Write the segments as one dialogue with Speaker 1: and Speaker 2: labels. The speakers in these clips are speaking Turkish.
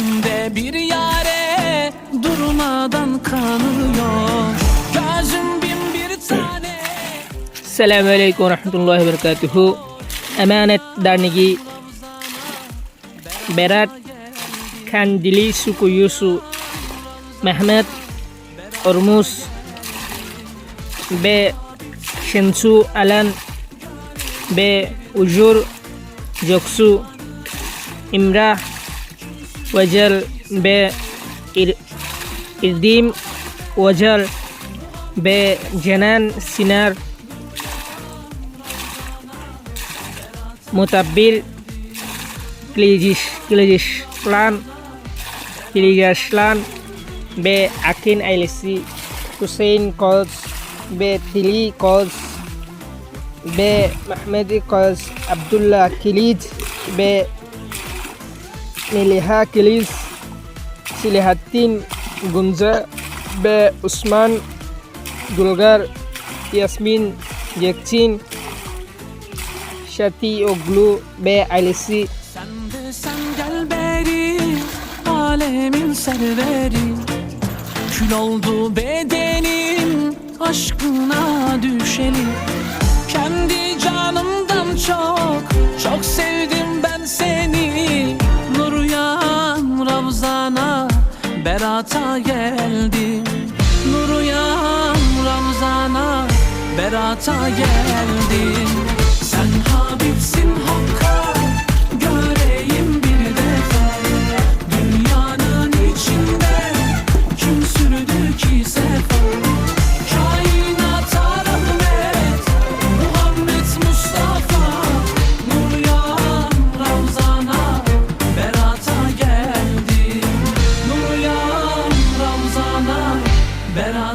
Speaker 1: içimde bir yare durmadan kanıyor. Gözüm bin bir tane.
Speaker 2: Selamünaleyküm ve rahmetullahi ve berekatuhu. Emanet Derneği Berat Kandili Suku Yusu Mehmet Ormuz ve Şensu Alan ve Ujur Joksu İmrah ওয়াজাল বে ইরদিম ওয়াজাল বে জেনান, সিনার মোতাব্বিল ক্লিজিস ক্লিজিস প্লান ক্লিগাসলান বে আকিন আইলিসি, হুসেইন কজ বে তিলি কজ বে মাহমেদি কজ আবদুল্লাহ কিলিজ, বে Miliha Kilij Silihatin Gunza B. Usman Dulgar Yasmin Yekçin Şati Oglu B. Ailesi
Speaker 1: Sen de sen gel beri Alemin serveri Kül oldu bedenim Aşkına düşeli Kendi canımdan çok Çok sevdim berata geldim Nuruyan Ramzana berata geldim Sen Habibsin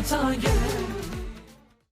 Speaker 1: hayata gel.